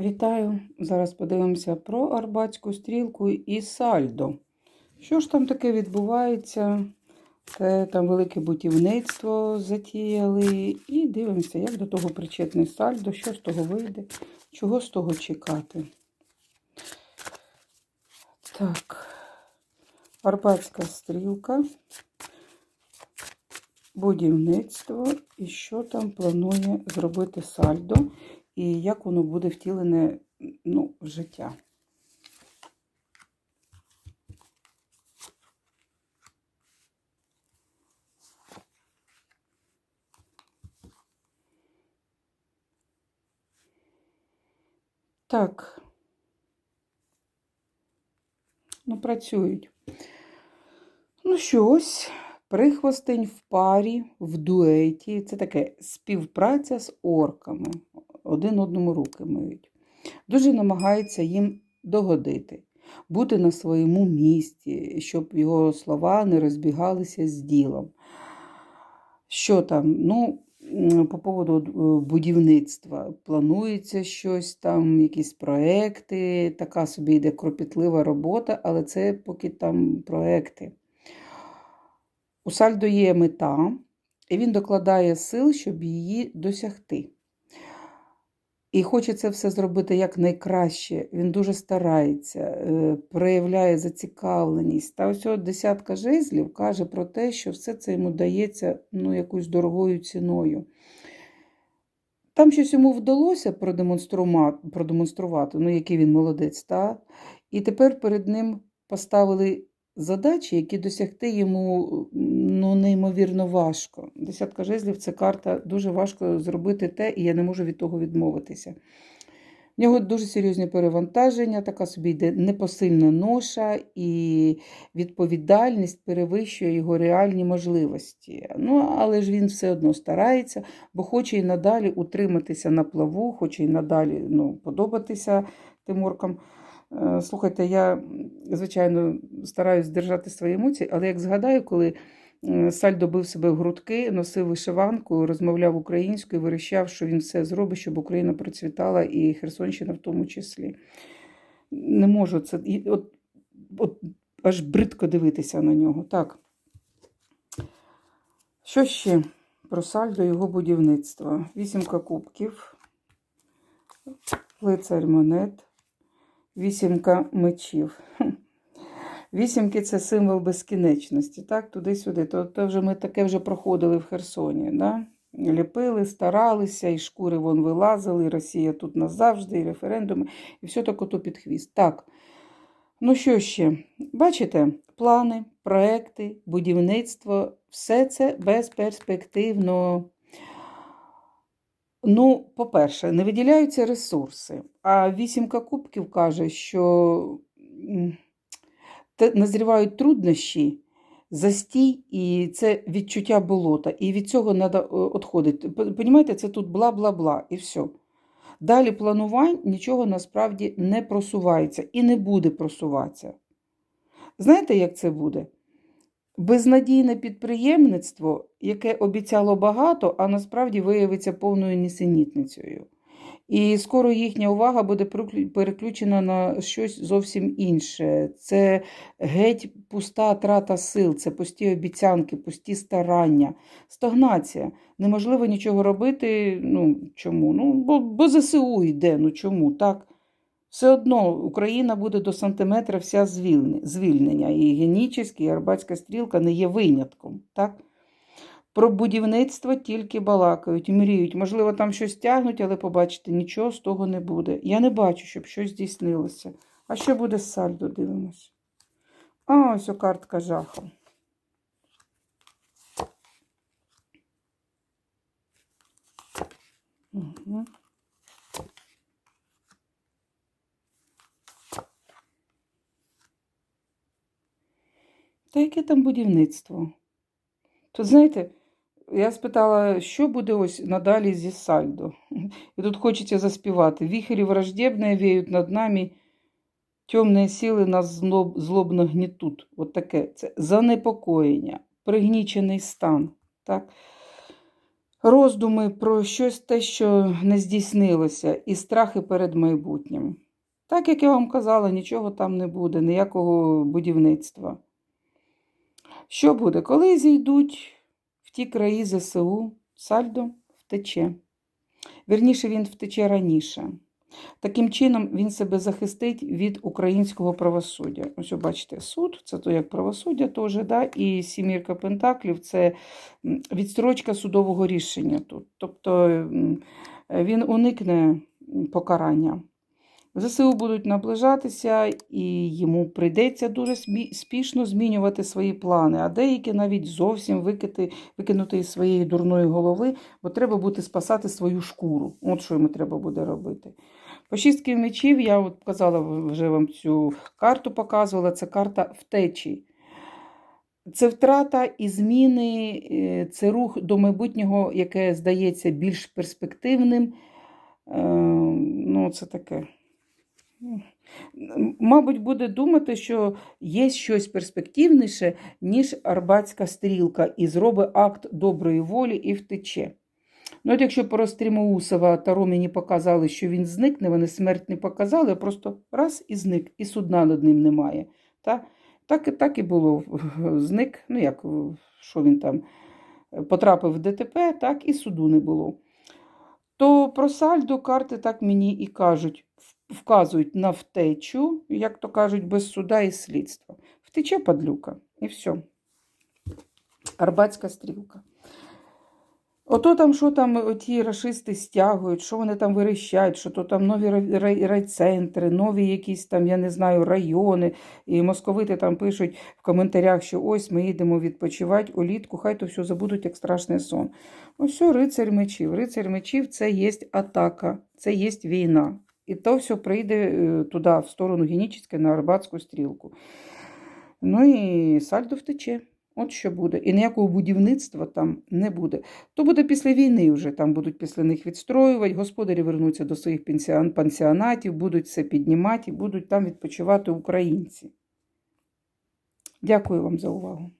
Вітаю! Зараз подивимося про Арбатську стрілку і сальдо. Що ж там таке відбувається? Це там велике будівництво затіяли. І дивимося, як до того причетний сальдо, що з того вийде, чого з того чекати. Так, Арбатська стрілка, будівництво і що там планує зробити сальдо і як воно буде втілене ну, в життя. Так. Ну, працюють. Ну, що ось, прихвостень в парі, в дуеті. Це таке співпраця з орками один одному руки миють. Дуже намагається їм догодити, бути на своєму місці, щоб його слова не розбігалися з ділом. Що там? Ну, по поводу е, будівництва. Планується щось там, якісь проекти, така собі йде кропітлива робота, але це поки там проекти. У Сальдо є мета, і він докладає сил, щоб її досягти. І хоче це все зробити якнайкраще. Він дуже старається, е, проявляє зацікавленість. Та ось десятка жезлів каже про те, що все це йому дається ну, якоюсь дорогою ціною. Там щось йому вдалося продемонструвати, ну, який він молодець. Та? І тепер перед ним поставили задачі, які досягти йому ну, неймовірно важко. Десятка жезлів це карта, дуже важко зробити те, і я не можу від того відмовитися. В нього дуже серйозні перевантаження, така собі йде непосильна ноша, і відповідальність перевищує його реальні можливості. Ну, але ж він все одно старається, бо хоче і надалі утриматися на плаву, хоче і надалі ну, подобатися тиморкам. Е, слухайте, я, звичайно, стараюсь держати свої емоції, але як згадаю, коли Сальдо бив себе в грудки, носив вишиванку, розмовляв українською, вирішав, що він все зробить, щоб Україна процвітала і Херсонщина в тому числі. Не можу це. От, от аж бридко дивитися на нього. Так. Що ще про сальдо його будівництва? Вісімка кубків, лицарь монет, вісімка мечів. Вісімки це символ безкінечності. так, Туди-сюди. То, то вже Ми таке вже проходили в Херсоні. Да? Ліпили, старалися, і шкури вон вилазили, і Росія тут назавжди, і референдуми, і все таке то під хвіст. Так. Ну що ще? Бачите, плани, проекти, будівництво все це безперспективно. Ну, по-перше, не виділяються ресурси. А вісімка кубків каже, що назрівають труднощі, застій, і це відчуття болота. І від цього треба відходити. Понімаєте, це тут бла-бла-бла, і все. Далі планувань нічого насправді не просувається і не буде просуватися. Знаєте, як це буде? Безнадійне підприємництво, яке обіцяло багато, а насправді виявиться повною нісенітницею. І скоро їхня увага буде переключена на щось зовсім інше. Це геть пуста трата сил, це пусті обіцянки, пусті старання, стагнація. Неможливо нічого робити. Ну чому? Ну, Бо бо ЗСУ йде. Ну чому? так? Все одно Україна буде до сантиметра вся звільнення. І Генічеська, і Арбатська стрілка не є винятком. так? Про будівництво тільки балакають, мріють. Можливо, там щось тягнуть, але побачите, нічого з того не буде. Я не бачу, щоб щось здійснилося. А що буде з сальдо, дивимось. А, ось о картка жаху. Угу. Яке там будівництво? Тут, знаєте, я спитала, що буде ось надалі зі сальдо. І тут хочеться заспівати. Віхері враждебні віють над нами, темні сили нас злоб, злобно гнітуть. От таке це занепокоєння, пригнічений стан. Так? роздуми про щось те, що не здійснилося, і страхи перед майбутнім. Так як я вам казала, нічого там не буде, ніякого будівництва. Що буде? Коли зійдуть в ті краї ЗСУ, сальдо втече. Вірніше, він втече раніше. Таким чином він себе захистить від українського правосуддя. Ось, бачите, суд це то як правосуддя теж, да? і сімірка Пентаклів це відстрочка судового рішення тут. Тобто він уникне покарання. ЗСУ будуть наближатися, і йому прийдеться дуже спішно змінювати свої плани, а деякі навіть зовсім викити, викинути із своєї дурної голови, бо треба буде спасати свою шкуру. От що йому треба буде робити. По шістки мечів я от показала вже вам цю карту, показувала. Це карта втечі. Це втрата і зміни, е, це рух до майбутнього, яке здається більш перспективним. Е, Ну, це таке. Мабуть, буде думати, що є щось перспективніше, ніж Арбатська стрілка, і зробить акт доброї волі і втече. Ну, от якщо про Стрімоусова Таро мені показали, що він зникне, вони смерть не показали, а просто раз і зник, і судна над ним немає. Та? Так, і- так і було. Зник, ну як, що він там потрапив в ДТП, так і суду не було. То про сальдо карти так мені і кажуть, вказують на втечу, як то кажуть, без суда і слідства. Втече падлюка, і все. Арбатська стрілка. Ото там, що там ті рашисти стягують, що вони там вирішають, що то там нові рай- рай- райцентри, нові якісь там, я не знаю, райони. І московити там пишуть в коментарях, що ось ми їдемо відпочивати улітку, хай то все забудуть, як страшний сон. Ось все, рицарь мечів. Рицарь мечів це є атака, це є війна. І то все прийде е, туди, в сторону Генічської, на Арбатську стрілку. Ну і сальдо втече. От що буде. І ніякого будівництва там не буде. То буде після війни вже. Там будуть після них відстроювати, господарі вернуться до своїх пенсіон- пансіонатів, будуть все піднімати і будуть там відпочивати українці. Дякую вам за увагу.